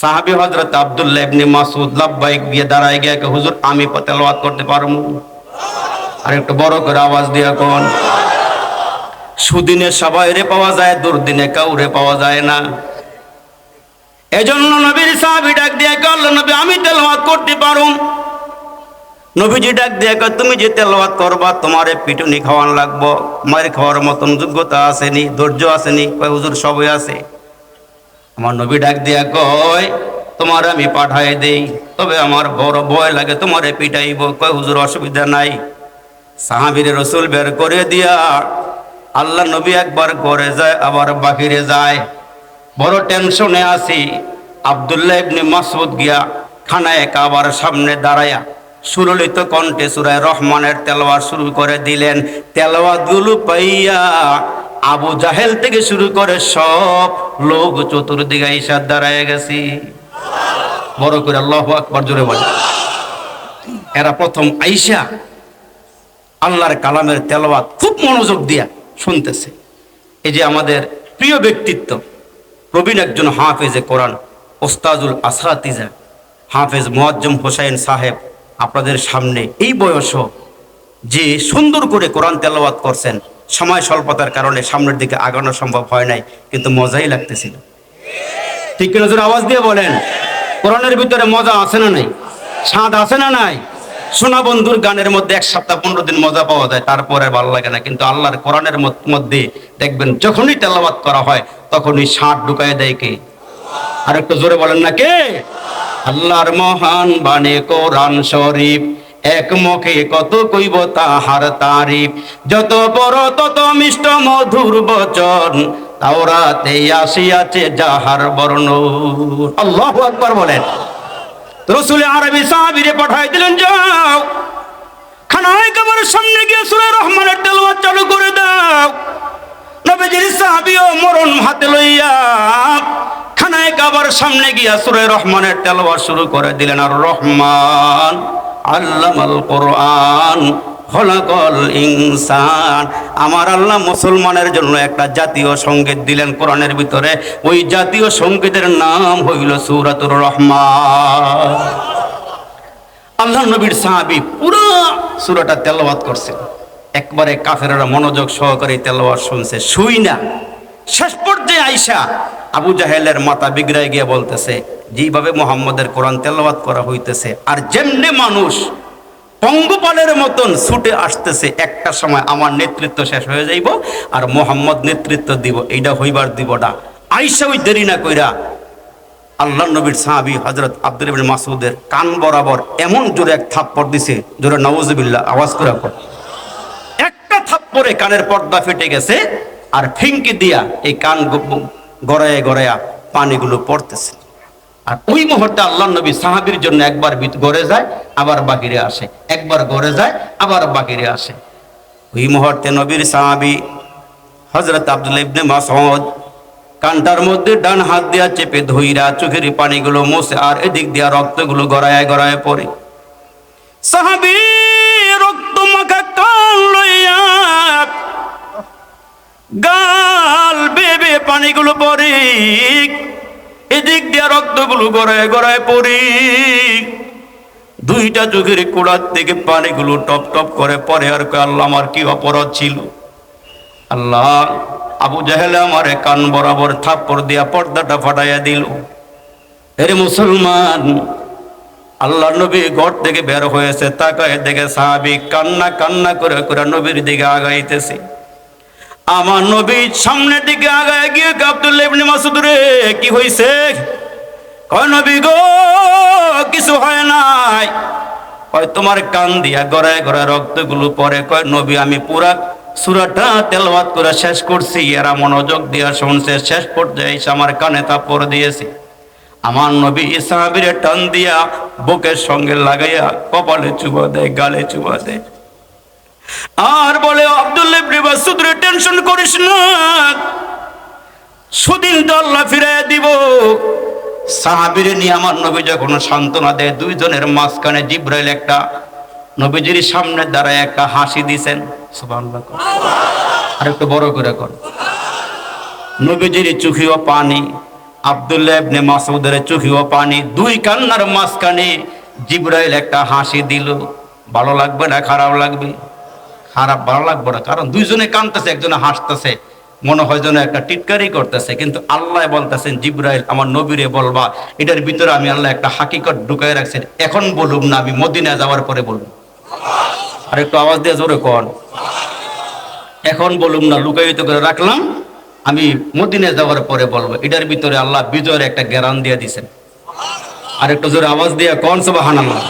সাহাবি হজরত আব্দুল্লাহ ইবনে মাসুদ লাব্বাইক গিয়ে দাঁড়ায় গিয়ে হুজুর আমি তেলাওয়াত করতে পারব? আর একটু বড় করে আওয়াজ দিয়ে কোন সুদিনে সবাই রে পাওয়া যায় দুর্দিনে কাউরে পাওয়া যায় না। এজন্য নবীর সাহাবি ডাক দিয়ে কল নবী আমি তেলাওয়াত করতে পারুম। নবীজি ডাক দিয়ে কয়, তুমি যে তেলাওয়াত করবা তোমারে পিটুনি খাওয়ান লাগবো। মায়ের খাওয়ার মতন যোগ্যতা আসেনি ধৈর্য আসেনি। কয় হুজুর সবই আছে। আমার নবী ডাক দিয়া কয়, তোমার আমি পাঠাই দেই, তবে আমার বড় ভয় লাগে, তোমারে পিটাইব। কয়, হুজুর, অসুবিধা নাই। সাহাবির রসুল বের করে দিয়া আল্লাহ নবী একবার করে যায়, আবার বাহিরে যায়। বড় টেনশনে আছি। আবদুল্লাহ ইবনে মাসুদ গিয়া খানায় কাবার সামনে দাঁড়ায়া সুরলিত কণ্ঠে সুরায় রহমানের তেলাওয়াত শুরু করে দিলেন। তেলাওয়াতগুলো পাইয়া আবু জাহেল থেকে শুরু করে সব লোক চতুর্দিকে ঈশার দাঁড়ায় গেছি। বড় করে আল্লাহ আকবার জোরে বলে। এরা প্রথম আইসা আল্লাহর কালামের তেলাওয়াত খুব মনোযোগ দিয়া শুনতেছে। এই যে আমাদের প্রিয় ব্যক্তিত্ব, প্রবীণ একজন হাফেজে কোরআন, ওস্তাজুল আসরাতিজা হাফেজ মোয়াজ্জম হোসাইন সাহেব, আপনাদের সামনে এই বয়সও যে সুন্দর করে কোরআন তেলাওয়াত করছেন সময় স্বল্পতার কারণে সামনের দিকে আগানো সম্ভব হয় নাই, কিন্তু মজাই লাগতেছিল। ঠিক কিনা আওয়াজ দিয়ে বলেন, কোরআনের ভিতরে মজা আছে না নাই? স্বাদ আছে না নাই? সোনা বন্ধুর গানের মধ্যে এক সপ্তাহ পনেরো দিন মজা পাওয়া যায়, তারপরে ভালো লাগে না, কিন্তু আল্লাহর কোরআনের মধ্যে দেখবেন যখনই তেলাওয়াত করা হয়, তখনই ষাট ঢুকায় দেয় কে? আর একটু জোরে বলেন না কে? আল্লাহর মহান বাণী কোরআন শরীফ। এক মুখে কত কইব তাহার তারিফ যত বড় তত মিষ্ট মধুর বচন, তাওরাতে আসিয়াছে যাহার বর্ণ। আল্লাহ আকবার বলেন। রসুল আরবি সাহাবিরে পাঠাই দিলেন, যাও, খানায় কাবার সামনে গিয়ে সুরে রহমানের তেলাওয়াত চালু করে দাও। নবীজির সাহাবিও মরণ হাতে লইয়া খানায় কাবার সামনে গিয়া সুরে রহমানের তেলাওয়াত শুরু করে দিলেন। আর রহমান আল্লামাল কোরআন খলাকল ইনসান। আমার আল্লাহ মুসলমানের জন্য একটা জাতীয় সংগীত দিলেন কোরআনের ভিতরে। ওই জাতীয় সঙ্গীতের নাম হইল সূরাতুর রহমান। আল্লাহ নবীর সাহাবি পুরো সুরাটা তেলাওয়াত করছেন। একবারে কাফেরা মনোযোগ সহকারে তেলাওয়াত শুনছে। শুই না। শেষ পর্যায়ে আইসা আবু জাহেলের মাথা বিগড়ায় গিয়ে বলতেছে যেভাবে মোহাম্মদের কোরআন তেলাওয়াত করা হইতেছে, আর যেমনি মানুষ পঙ্গপালের মতন ছুটে আসতেছে, একটা সময় আমার নেতৃত্ব শেষ হয়ে যাইব আর মোহাম্মদ নেতৃত্ব দিব এইটা হইবার দিব না। আইসা ওই দেরি না কইরা আল্লাহ নবীর সাহাবি হজরত আব্দুল মাসুদের কান বরাবর এমন জোরে এক থাপ্পড় দিছে, জোরে নওয়াজবিল্লাহ আওয়াজ কর একটা থাপ্পড়ে কানের পর্দা ফেটে গেছে আর ফিঙ্কি দিয়া এই কান গড়ায় গড়ায়া পানিগুলো পড়তেছে। আর ওই মুহূর্তে আল্লাহ নবী সাহাবির জন্য একবার গড়ে যায়, আবার বাকিরে আসে। একবার গড়ে যায়, আবার বাকিরে আসে। ওই মুহূর্তে নবীর সাহাবি হজরত আব্দুল ইবনে মাসউদ কানটার মধ্যে ডান হাত দিয়া চেপে ধইরা চোখের পানিগুলো মোছে আর এদিক দিয়া রক্তগুলো গড়ায় গড়ায় পড়ে। সাহাবি! গাল বেবে পানিগুলো পড়ে এদিক দিয়া রক্তগুলো গড়ায় গড়ায় পড়ে দুইটা চোখের কোড়ার থেকে পানিগুলো টপ টপ করে পরে আর আল্লাহ, আমার কি অপরাধ ছিল? আল্লাহ, আবু জাহেলে আমারে কান বরাবর থাপ্পড় দিয়া পর্দাটা ফাটাইয়া দিল। এরে মুসলমান, আল্লাহ নবী ঘর থেকে বের হয়েছে, তাকায় দেখে সাহাবি কান্না কান্না করে করে নবীর দিকে আগাইতেছে। আমার নবী সামনের দিকে আগায় গিয়ে আব্দুল্লাহ ইবনে মাসুদ রে, কি হইছে? কয় নবী গো, কিছু হয় নাই। কয় তোমার কান দিয়া গড়ায় গড়ায় রক্তগুলো পরে কয় নবী, আমি পুরা সুরাটা তেলাওয়াত করে শেষ করছি। এরা মনোযোগ দিয়া শুনছে, শেষ পর্যায়ে আমার কানে তাপর দিয়েছে। আমার নবী ইসাহাবিরে টান দিয়া বুকের সঙ্গে লাগাইয়া কপালে চুবা দেয়, গালে চুবা দেয়। আর বলে আব্দুল্লাহ রে টেনশন করিস না। সুদিন তো আল্লাহ ফিরাইয়া দিব। সাহাবিরে নিয়ে আমার নবী যখন সান্ত্বনা দেয়, দুইজনের মাঝখানে জিব্রাইল একটা নবীজির সামনে দাঁড়ায় একটা হাসি দিছেন। আর একটু বড় করে কর। নবীজির চোখেও পানি, আব্দুল্লাহ ইবনে মাসউদের চোখেও পানি, দুই কান্নার মাঝখানে জিব্রাইল একটা হাসি দিল। ভালো লাগবে না, খারাপ লাগবে? খারাপ, ভালো লাগবে না। কারণ দুইজনে কাঁদতেছে একজনে হাসতেছে। মনে হয় যেন একটা টিটকারি করতেছে। কিন্তু আল্লাহ বলতেছেন, জিব্রাইল, আমার নবীরে বলবা, এটার ভিতরে আমি আল্লাহ একটা হাকিকত ঢুকাই রাখছেন এখন বলুম না, আমি মদিনা যাওয়ার পরে বলব। আর একটু আওয়াজ দিয়ে জোরে কন। এখন বলুম না, লুকায়িত করে রাখলাম, আমি মদিনে যাওয়ার পরে বলব। এটার ভিতরে আল্লাহ বিজয়ের একটা গ্যারান দিয়ে দিছেন আর একটু জোরে আওয়াজ দিয়ে কন সবাহান আল্লাহ